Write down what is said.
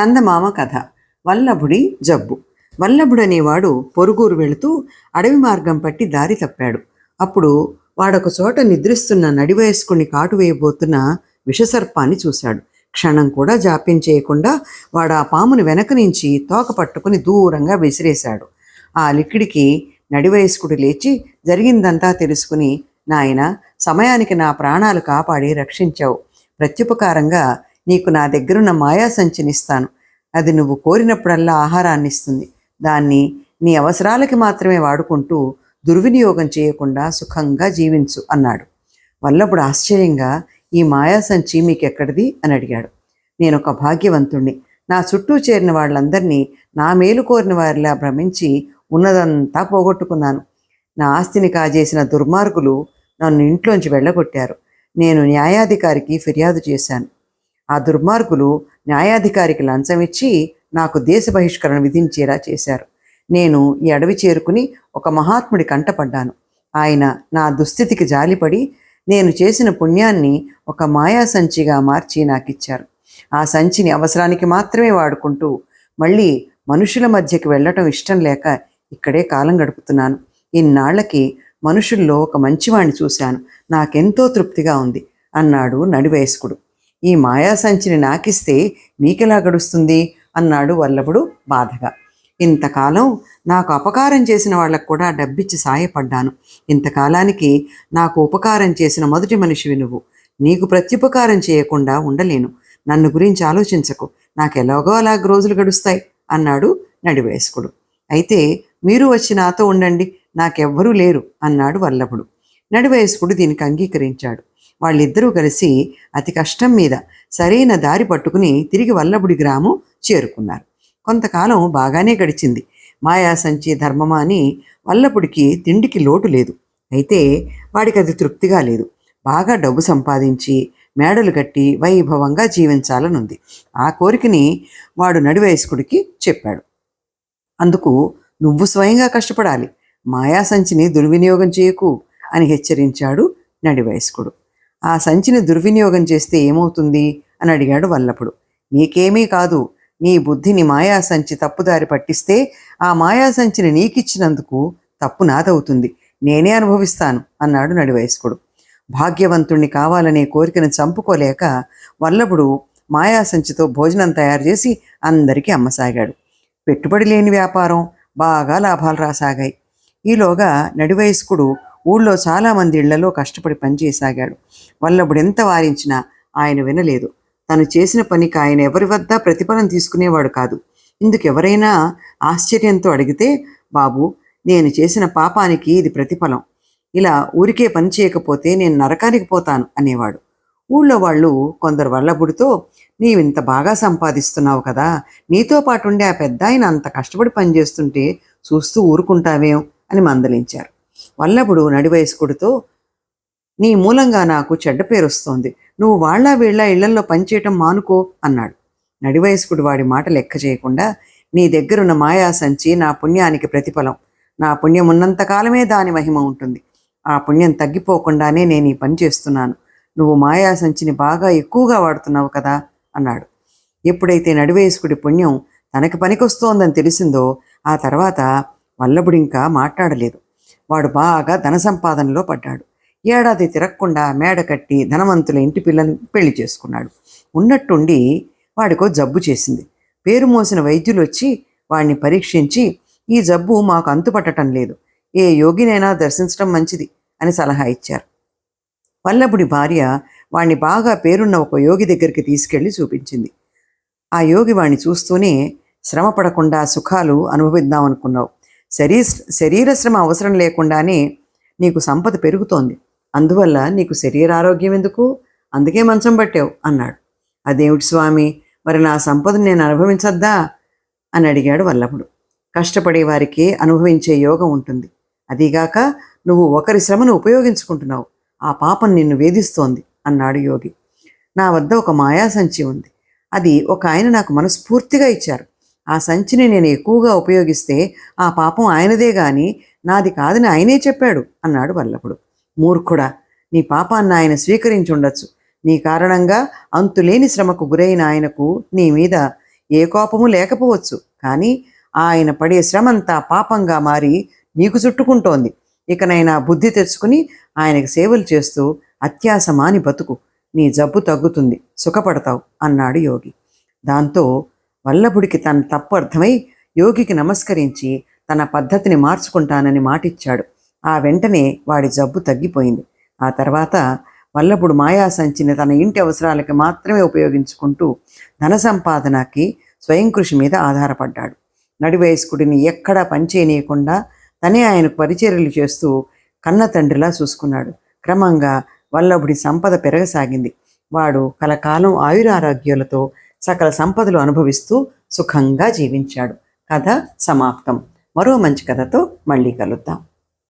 చందమామ కథ. వల్లభుడి జబ్బు. వల్లభుడు అనేవాడు పొరుగురు వెళుతూ అడవి మార్గం పట్టి దారి తప్పాడు. అప్పుడు వాడొక చోట నిద్రిస్తున్న నడివయస్కుని కాటు వేయబోతున్న విషసర్పాన్ని చూశాడు. క్షణం కూడా జాప్యం చేయకుండా వాడు ఆ పామును వెనక నుంచి తోక పట్టుకుని దూరంగా విసిరేశాడు. ఆ లిక్కిడికి నడివయస్కుడు లేచి జరిగిందంతా తెలుసుకుని నాయన సమయానికి నా ప్రాణాలు కాపాడి రక్షించావు. ప్రత్యుపకారంగా నీకు నా దగ్గరున్న మాయా సంచినిస్తాను అది నువ్వు కోరినప్పుడల్లా ఆహారాన్ని ఇస్తుంది దాన్ని నీ అవసరాలకి మాత్రమే వాడుకుంటూ దుర్వినియోగం చేయకుండా సుఖంగా జీవించు అన్నాడు. వల్లప్పుడు ఆశ్చర్యంగా ఈ మాయా సంచి మీకెక్కడిది? అని అడిగాడు. నేను ఒక భాగ్యవంతుణ్ణి. నా చుట్టూ చేరిన వాళ్ళందరినీ నా మేలు కోరిన వారిలా భ్రమించి ఉన్నదంతా పోగొట్టుకున్నాను. నా ఆస్తిని కాజేసిన దుర్మార్గులు నన్ను ఇంట్లోంచి వెళ్ళగొట్టారు. నేను న్యాయాధికారికి ఫిర్యాదు చేశాను. ఆ దుర్మార్గులు న్యాయాధికారికి లంచం ఇచ్చి నాకు దేశ బహిష్కరణ విధించేలా చేశారు. నేను ఈ అడవి చేరుకుని ఒక మహాత్ముడి కంటపడ్డాను ఆయన నా దుస్థితికి జాలిపడి నేను చేసిన పుణ్యాన్ని ఒక మాయా సంచిగా మార్చి నాకిచ్చారు. ఆ సంచిని అవసరానికి మాత్రమే వాడుకుంటూ మళ్ళీ మనుషుల మధ్యకి వెళ్ళటం ఇష్టం లేక ఇక్కడే కాలం గడుపుతున్నాను. ఇన్నాళ్ళకి మనుషుల్లో ఒక మంచివాణ్ణి చూశాను. నాకెంతో తృప్తిగా ఉంది అన్నాడు నడివయస్కుడు. ఈ మాయా సంచిని నాకిస్తే మీకెలా గడుస్తుంది? అన్నాడు వల్లభుడు బాధగా. ఇంతకాలం నాకు అపకారం చేసిన వాళ్ళకు కూడా డబ్బిచ్చి సాయపడ్డాను. ఇంతకాలానికి నాకు ఉపకారం చేసిన మొదటి మనిషివి నువ్వు. నీకు ప్రత్యుపకారం చేయకుండా ఉండలేను. నన్ను గురించి ఆలోచించకు. నాకు ఎలాగో అలాగ రోజులు గడుస్తాయి అన్నాడు నడివేసుకుడు అయితే మీరు వచ్చి నాతో ఉండండి. నాకెవ్వరూ లేరు అన్నాడు వల్లభుడు. నడివయస్కుడు దీనికి అంగీకరించాడు. వాళ్ళిద్దరూ కలిసి అతి కష్టం మీద సరైన దారి పట్టుకుని తిరిగి వల్లభుడి గ్రామం చేరుకున్నారు. కొంతకాలం బాగానే గడిచింది. మాయా సంచి ధర్మమా అని వల్లపుడికి తిండికి లోటు లేదు. అయితే వాడికి అది తృప్తిగా లేదు. బాగా డబ్బు సంపాదించి మేడలు కట్టి వైభవంగా జీవించాలనుంది. ఆ కోరికని వాడు నడివయస్కుడికి చెప్పాడు. అందుకు నువ్వు స్వయంగా కష్టపడాలి. మాయాసంచిని దుర్వినియోగం చేయకు అని హెచ్చరించాడు నడివయస్కుడు ఆ సంచిని దుర్వినియోగం చేస్తే ఏమవుతుంది? అని అడిగాడు వల్లపుడు నీకేమీ కాదు. నీ బుద్ధిని మాయా సంచి తప్పుదారి పట్టిస్తే ఆ మాయా సంచిని నీకిచ్చినందుకు తప్పు నాదవుతుంది. నేనే అనుభవిస్తాను అన్నాడు నడివయస్కుడు. భాగ్యవంతుణ్ణి కావాలనే కోరికను చంపుకోలేక వల్లభుడు మాయా సంచితో భోజనం తయారు చేసి అందరికీ అమ్మసాగాడు. పెట్టుబడి లేని వ్యాపారం బాగా లాభాలు రాసాగాయి. ఈలోగా నడివయస్కుడు ఊళ్ళో చాలామంది ఇళ్ళలో కష్టపడి పనిచేయసాగాడు. వల్లభుడు ఎంత వారించినా ఆయన వినలేదు. తను చేసిన పనికి ఆయన ఎవరి వద్ద ప్రతిఫలం తీసుకునేవాడు కాదు. ఇందుకు ఎవరైనా ఆశ్చర్యంతో అడిగితే బాబు నేను చేసిన పాపానికి ఇది ప్రతిఫలం. ఇలా ఊరికే పని చేయకపోతే నేను నరకానికి పోతాను అనేవాడు. ఊళ్ళో వాళ్ళు కొందరు వల్లభుడితో నీవింత బాగా సంపాదిస్తున్నావు కదా నీతో పాటు ఉండే ఆ పెద్ద ఆయన అంత కష్టపడి పనిచేస్తుంటే చూస్తూ ఊరుకుంటావేం? అని మందలించారు. వల్లభుడు నడివయస్కుడితో నీ మూలంగా నాకు చెడ్డ పేరు వస్తోంది నువ్వు వాళ్ళ వీళ్ళ ఇళ్ళల్లో పనిచేయటం మానుకో అన్నాడు. నడివయస్కుడు వాడి మాట లెక్క చేయకుండా నీ దగ్గరున్న మాయా సంచి నా పుణ్యానికి ప్రతిఫలం. నా పుణ్యం ఉన్నంతకాలమే దాని మహిమ ఉంటుంది. ఆ పుణ్యం తగ్గిపోకుండానే నేను ఈ పని చేస్తున్నాను. నువ్వు మాయా సంచిని బాగా ఎక్కువగా వాడుతున్నావు కదా అన్నాడు. ఎప్పుడైతే నడివేసుకుడి పుణ్యం తనకి పనికొస్తోందని తెలిసిందో ఆ తర్వాత వల్లభుడింకా మాట్లాడలేదు. వాడు బాగా ధన సంపాదనలో పడ్డాడు. ఏడాది తిరగకుండా మేడ కట్టి ధనవంతుల ఇంటి పిల్లని పెళ్ళి చేసుకున్నాడు. ఉన్నట్టుండి వాడికో జబ్బు చేసింది. పేరు మోసిన వైద్యులు వచ్చి వాడిని పరీక్షించి ఈ జబ్బు మాకు అంతుపట్టడం లేదు. ఏ యోగినైనా దర్శించడం మంచిది అని సలహా ఇచ్చారు. వల్లభుడి భార్య వాణ్ణి బాగా పేరున్న ఒక యోగి దగ్గరికి తీసుకెళ్ళి చూపించింది. ఆ యోగి వాణ్ణి చూస్తూనే శ్రమ పడకుండా సుఖాలు అనుభవిద్దాం శరీ శరీర శ్రమ అవసరం లేకుండానే నీకు సంపద పెరుగుతోంది. అందువల్ల నీకు శరీర ఆరోగ్యం ఎందుకు? అందుకే మంచం పట్టావు అన్నాడు. అదేమిటి స్వామి? మరి నా సంపదను నేను అనుభవించద్దా? అని అడిగాడు వల్లభుడు. కష్టపడే వారికి అనుభవించే యోగం ఉంటుంది. అదీగాక నువ్వు ఒకరి శ్రమను ఉపయోగించుకుంటున్నావు. ఆ పాపం నిన్ను వేధిస్తోంది అన్నాడు యోగి. నా వద్ద ఒక మాయాసంచి ఉంది. అది ఒక ఆయన నాకు మనస్ఫూర్తిగా ఇచ్చారు. ఆ సంచిని నేను ఎక్కువగా ఉపయోగిస్తే ఆ పాపం ఆయనదే గాని నాది కాదని ఆయనే చెప్పాడు అన్నాడు వల్లభుడు. మూర్ఖుడా నీ పాపాన్ని ఆయన స్వీకరించుండొచ్చు. నీ కారణంగా అంతులేని శ్రమకు గురైన ఆయనకు నీ మీద ఏ కోపము లేకపోవచ్చు. కానీ ఆయన పడే శ్రమంతా పాపంగా మారి నీకు చుట్టుకుంటోంది. ఇకనైనా బుద్ధి తెచ్చుకుని ఆయనకు సేవలు చేస్తూ అత్యాసమాని బతుకు. నీ జబ్బు తగ్గుతుంది. సుఖపడతావు అన్నాడు యోగి. దాంతో వల్లభుడికి తన తప్పు అర్థమై యోగికి నమస్కరించి తన పద్ధతిని మార్చుకుంటానని మాటిచ్చాడు. ఆ వెంటనే వాడి జబ్బు తగ్గిపోయింది. ఆ తర్వాత వల్లభుడు మాయా సంచిని తన ఇంటి అవసరాలకి మాత్రమే ఉపయోగించుకుంటూ ధన సంపాదనకి స్వయం కృషి మీద ఆధారపడ్డాడు. నడివయస్కుడిని ఎక్కడా పనిచేయనీయకుండా తనే ఆయనకు పరిచర్యలు చేస్తూ కన్న తండ్రిలా చూసుకున్నాడు. క్రమంగా వల్లభుడి సంపద పెరగసాగింది. వాడు కలకాలం ఆయురారోగ్యాలతో సకల సంపదలు అనుభవిస్తూ సుఖంగా జీవించాడు. కథ సమాప్తం. మరో మంచి కథతో మళ్ళీ కలుద్దాం.